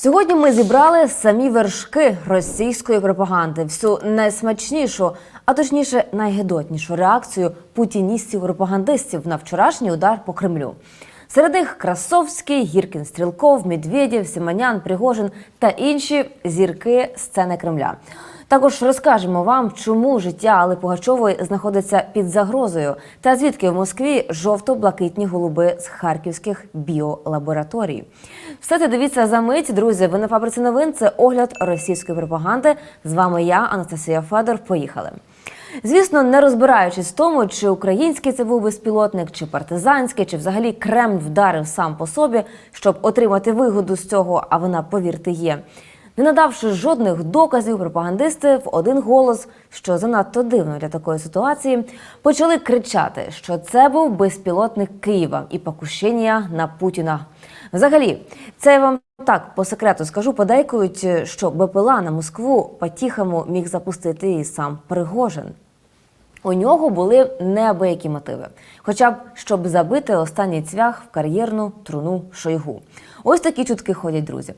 Сьогодні ми зібрали самі вершки російської пропаганди, всю найсмачнішу, а точніше найгедотнішу реакцію путіністів-пропагандистів на вчорашній удар по Кремлю. Серед них Красовський, Гіркін Стрілков, Медведєв, Симонян, Пригожин та інші зірки сцени Кремля. Також розкажемо вам, чому життя Алли Пугачової знаходиться під загрозою, та звідки в Москві жовто-блакитні голуби з харківських біолабораторій. Все це дивіться за мить, друзі. Ви на фабриці новин. Це огляд російської пропаганди. З вами я, Анастасія Федор. Поїхали. Звісно, не розбираючись в тому, чи український це був безпілотник, чи партизанський, чи взагалі Кремль вдарив сам по собі, щоб отримати вигоду з цього, а вона, повірте, є. Не надавши жодних доказів, пропагандисти в один голос, що занадто дивно для такої ситуації, почали кричати, що це був безпілотник Києва і покушення на Путіна. Взагалі, це вам так по секрету скажу, подейкують, що БПЛА на Москву по-тихому міг запустити і сам Пригожин. У нього були неабиякі мотиви, хоча б щоб забити останній цвях в кар'єрну труну Шойгу. Ось такі чутки ходять, друзі.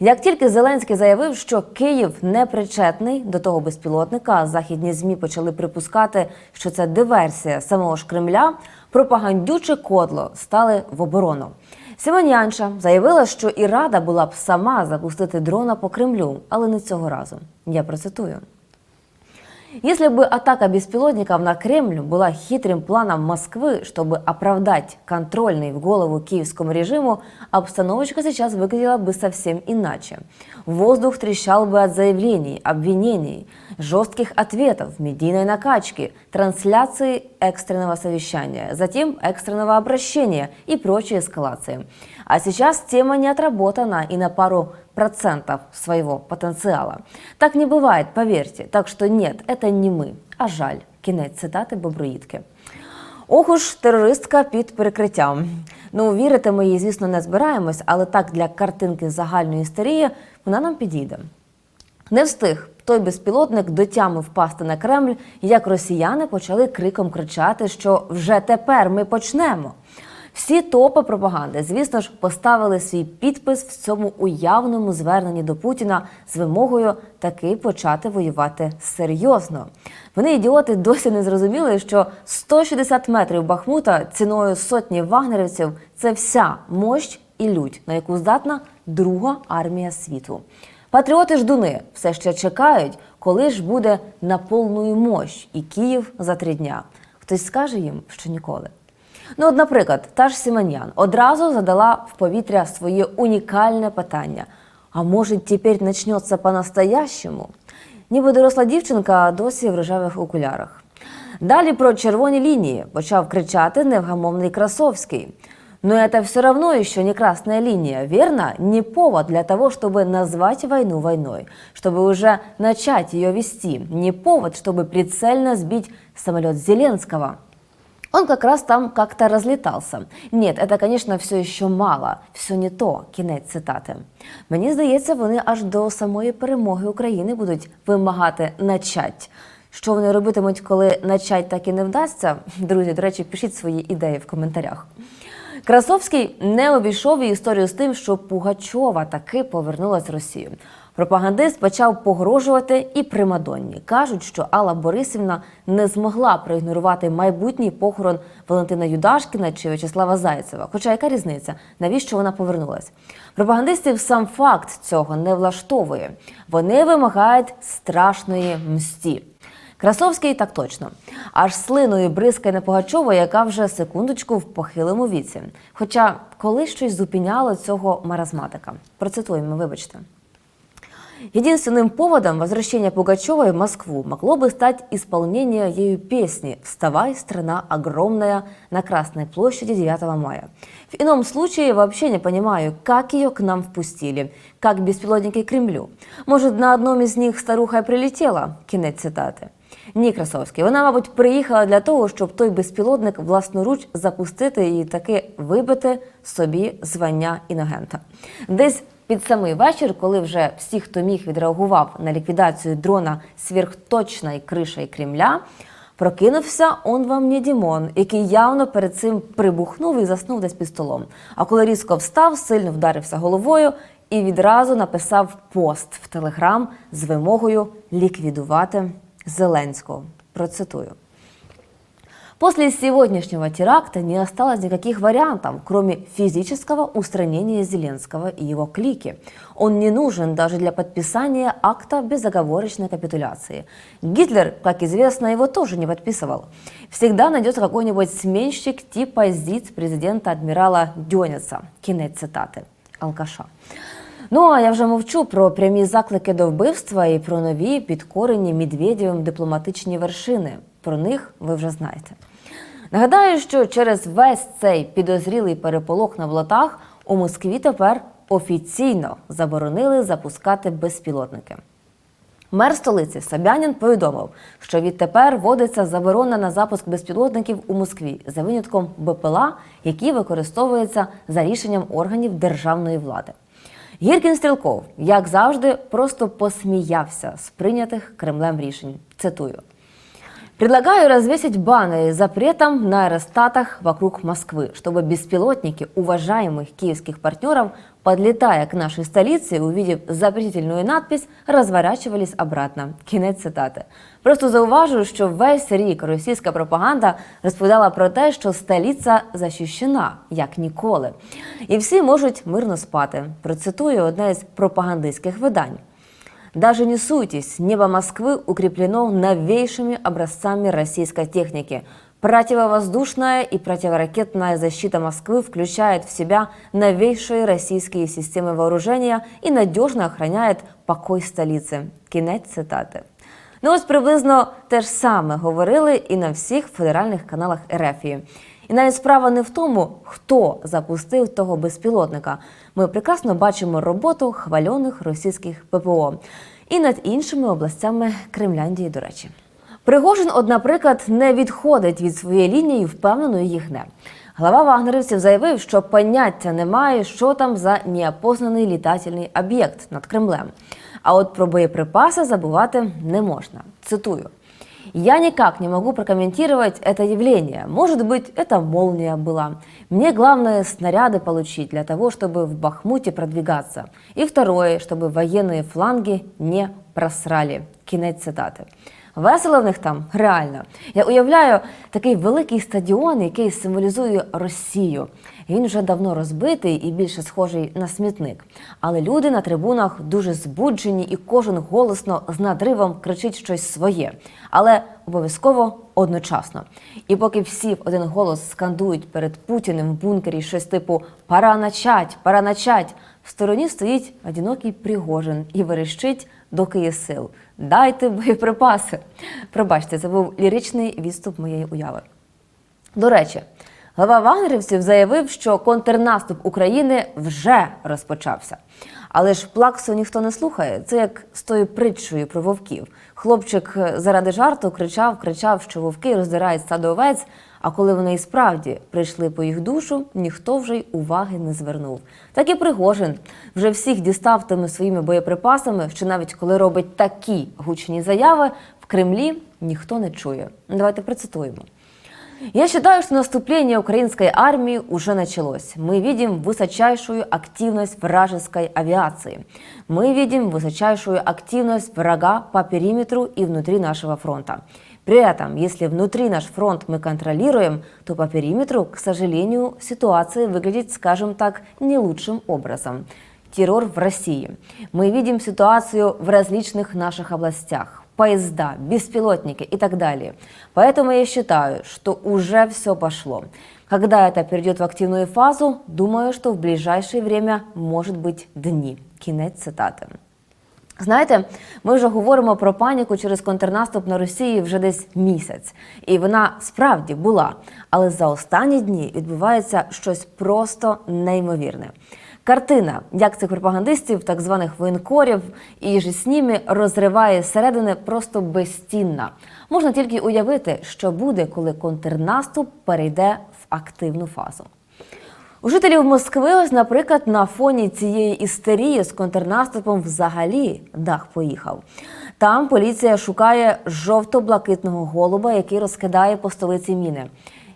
Як тільки Зеленський заявив, що Київ не причетний до того безпілотника, західні змі почали припускати, що це диверсія самого ж Кремля, пропагандюче кодло стали в оборону. Симонянша заявила, що і рада була б сама запустити дрона по Кремлю, але не цього разу. Я процитую. Если бы атака беспилотников на Кремль была хитрым планом Москвы, чтобы оправдать контрольный в голову киевскому режиму, обстановочка сейчас выглядела бы совсем иначе. Воздух трещал бы от заявлений, обвинений, жестких ответов, медийной накачки, трансляции экстренного совещания, затем экстренного обращения и прочей эскалации. А сейчас тема не отработана и на пару процентов своего потенциала. Так не бывает, поверьте. Так что нет, это не ми, а жаль. Кінець цитати Бобруїдки. Ох уж терористка під перекриттям. Ну, вірити ми їй, звісно, не збираємось, але так для картинки загальної істерії вона нам підійде. Не встиг той безпілотник до тями впасти на Кремль, як росіяни почали криком кричати, що вже тепер ми почнемо. Всі топи пропаганди, звісно ж, поставили свій підпис в цьому уявному зверненні до Путіна з вимогою таки почати воювати серйозно. Вони ідіоти досі не зрозуміли, що 160 метрів Бахмута ціною сотні вагнерівців це вся мощ і лють, на яку здатна друга армія світу. Патріоти ждуни все ще чекають, коли ж буде на повну мощ і Київ за три дня. Хтось скаже їм, що ніколи. Ну, от, наприклад, та ж Сіманян одразу задала в повітря своє унікальне питання: а може, тепер почнеться по-настоящему? Ніби доросла дівчинка а досі в рожевих окулярах. Далі про червоні лінії почав кричати невгамовний Красовський. Но это все равно еще не красная линия, верно? Не повод для того, чтобы назвать войну войной, чтобы уже начать ее вести. Не повод, чтобы прицельно сбить самолет Зеленского. Он как раз там как-то разлетался. Нет, это, конечно, все ще мало, все не то. Кінець цитати. Мені здається, вони аж до самої перемоги України будуть вимагати начать. Що вони робитимуть, коли начать так і не вдасться? Друзі, до речі, пишіть свої ідеї в коментарях. Красовський не обійшов і історію з тим, що Пугачова таки повернулась в Росію. Пропагандист почав погрожувати і примадонні. Кажуть, що Алла Борисівна не змогла проігнорувати майбутній похорон Валентина Юдашкіна чи В'ячеслава Зайцева. Хоча яка різниця? Навіщо вона повернулась? Пропагандистів сам факт цього не влаштовує. Вони вимагають страшної мсті. Красовський так точно. Аж слиною бризкає на Пугачова, яка вже секундочку в похилому віці. Хоча коли щось зупиняло цього маразматика. Процитуємо, вибачте. Единственным поводом возвращения Пугачевой в Москву могло бы стать исполнение ею песни «Вставай, страна огромная» на Красной площади 9 мая. В ином случае вообще не понимаю, как ее к нам впустили, как беспилотники Кремлю. Может, на одном из них старуха прилетела? Кінець цитати. Ні, Красовський. Вона, мабуть, приїхала для того, щоб той безпілотник власноруч запустити і таки вибити собі звання інагента. Десь під самий вечір, коли вже всі, хто міг, відреагував на ліквідацію дрона сверхточної криші Кремля, прокинувся он вам не Дімон, який явно перед цим прибухнув і заснув десь під столом. А коли різко встав, сильно вдарився головою і відразу написав пост в Телеграм з вимогою ліквідувати Зеленського. Процитую. После сегодняшнего теракта не осталось никаких вариантов, кроме физического устранения Зеленского и его клики. Он не нужен даже для подписания акта безоговорочной капитуляции. Гитлер, как известно, его тоже не подписывал. Всегда найдется какой-нибудь сменщик типа ЗИЦ президента адмирала Дёнеца. Кінець цитати. Алкаша. Ну а я вже мовчу про прямі заклики до вбивства і про нові підкорені Медведєвим дипломатичні вершини. Про них ви вже знаєте. Нагадаю, що через весь цей підозрілий переполох на болотах у Москві тепер офіційно заборонили запускати безпілотники. Мер столиці Собянін повідомив, що відтепер вводиться заборона на запуск безпілотників у Москві за винятком БПЛА, які використовуються за рішенням органів державної влади. Гіркін Стрілков, як завжди, просто посміявся з прийнятих Кремлем рішень. Цитую. Предлагаю развесить баннеры с запретом на аэростатах вокруг Москвы, чтобы беспилотники уважаемых киевских партнеров, подлетая к нашей столице и увидев запретительную надпись, разворачивались обратно. Кінець цитати. Просто зауважую, що весь рік російська пропаганда розповідала про те, що столиця захищена, як ніколи. І всі можуть мирно спати. Процитую одне із пропагандистських видань. Даже не суйтесь, небо Москвы укреплено новейшими образцами российской техники. Противовоздушная и противоракетная защита Москвы включает в себя новейшие российские системы вооружения и надежно охраняет покой столицы. Кінець цитати. Ну ось приблизно те ж саме говорили і на всіх федеральних каналах Ерефії. І навіть справа не в тому, хто запустив того безпілотника. Ми прекрасно бачимо роботу хвальоних російських ППО і над іншими областями Кремляндії, до речі. Пригожин, от, наприклад, не відходить від своєї лінії і впевнено її гне. Глава вагнерівців заявив, що поняття немає, що там за неопознаний літательний об'єкт над Кремлем. А от про боєприпаси забувати не можна. Цитую. Я никак не могу прокомментировать это явление. Может быть, это молния была. Мне главное снаряды получить для того, чтобы в Бахмуте продвигаться. И второе, чтобы военные фланги не просрали. Кінець цитати. Весело в них там реально. Я уявляю такий великий стадіон, який символізує Росію. Він вже давно розбитий і більше схожий на смітник. Але люди на трибунах дуже збуджені, і кожен голосно з надривом кричить щось своє, але обов'язково одночасно. І поки всі в один голос скандують перед Путіним в бункері щось типу Пора начать, пора начать. В стороні стоїть одинокий Пригожин і верещить, доки є сил. Дайте боєприпаси. Пробачте, це був ліричний відступ моєї уяви. До речі, глава вагнерівців заявив, що контрнаступ України вже розпочався. Але ж плаксу ніхто не слухає. Це як з тою притчою про вовків. Хлопчик заради жарту кричав, кричав, що вовки роздирають стадо овець. А коли вони і справді прийшли по їх душу, ніхто вже й уваги не звернув. Так і Пригожин вже всіх дістав тими своїми боєприпасами, що навіть коли робить такі гучні заяви, в Кремлі ніхто не чує. Давайте процитуємо. Я считаю, что наступление украинской армии уже началось. Мы видим высочайшую активность вражеской авиации. Мы видим высочайшую активность врага по периметру и внутри нашего фронта. При этом, если внутри наш фронт мы контролируем, то по периметру, к сожалению, ситуация выглядит, скажем так, не лучшим образом. Террор в России. Мы видим ситуацию в различных наших областях поезда, беспилотники и так далее. Поэтому я считаю, что уже все пошло. Когда это перейдет в активную фазу, думаю, что в ближайшее время может быть дни. Кінець цитати. Знаєте, ми вже говоримо про паніку через контрнаступ на Росії вже десь місяць, і вона справді була. Але за останні дні відбувається щось просто неймовірне. Картина, як цих пропагандистів, так званих воєнкорів і ж з ними розриває зсередини просто безцінна. Можна тільки уявити, що буде, коли контрнаступ перейде в активну фазу. У жителів Москви, ось, наприклад, на фоні цієї істерії з контрнаступом взагалі дах поїхав. Там поліція шукає жовто-блакитного голуба, який розкидає по столиці міни.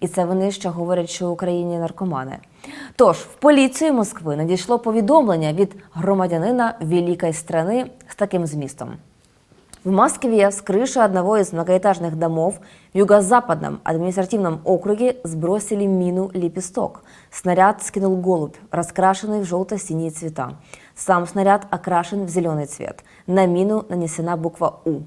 І це вони ще говорять, що в Україні наркомани. Тож в поліцію Москви надійшло повідомлення від громадянина великої страни з таким змістом. В Москве с крыши одного из многоэтажных домов в юго-западном административном округе сбросили мину «Лепесток». Снаряд скинул голубь, раскрашенный в желто-синие цвета. Сам снаряд окрашен в зеленый цвет. На мину нанесена буква «У».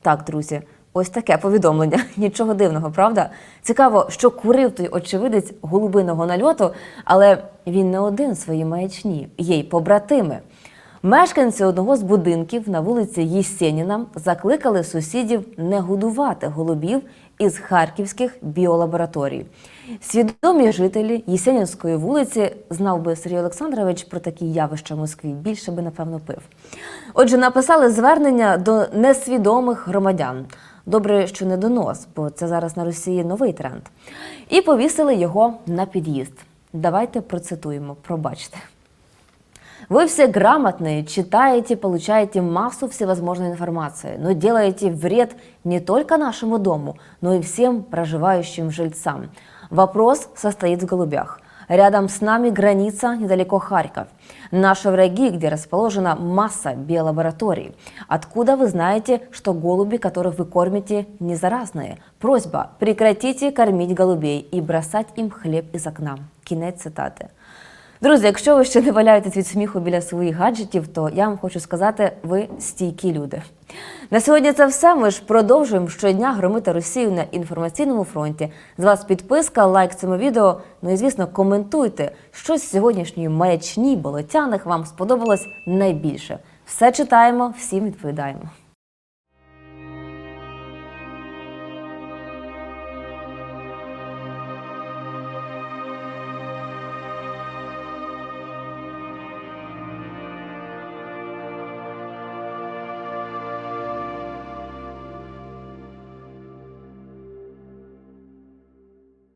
Так, друзі, ось таке повідомлення. Нічого дивного, правда? Цікаво, що курив той очевидець голубиного нальоту, але він не один в своїй маячні, є й побратими. Мешканці одного з будинків на вулиці Єсеніна закликали сусідів не годувати голубів із харківських біолабораторій. Свідомі жителі Єсенінської вулиці знав би Сергій Олександрович про такі явища в Москві. Більше би напевно пив. Отже, написали звернення до несвідомих громадян. Добре, що не донос, бо це зараз на Росії новий тренд. І повісили його на під'їзд. Давайте процитуємо, пробачте. Вы все грамотные, читаете, получаете массу всевозможной информации, но делаете вред не только нашему дому, но и всем проживающим жильцам. Вопрос состоит в голубях. Рядом с нами граница, недалеко Харьков. Наши враги, где расположена масса биолабораторий. Откуда вы знаете, что голуби, которых вы кормите, не заразные? Просьба, прекратите кормить голубей и бросать им хлеб из окна. Кінець цитати. Друзі, якщо ви ще не валяєтесь від сміху біля своїх гаджетів, то я вам хочу сказати, ви стійкі люди. На сьогодні це все. Ми ж продовжуємо щодня громити Росію на інформаційному фронті. З вас підписка, лайк цьому відео. Ну і звісно, коментуйте, що з сьогоднішньої маячні болотяних вам сподобалось найбільше. Все читаємо, всім відповідаємо.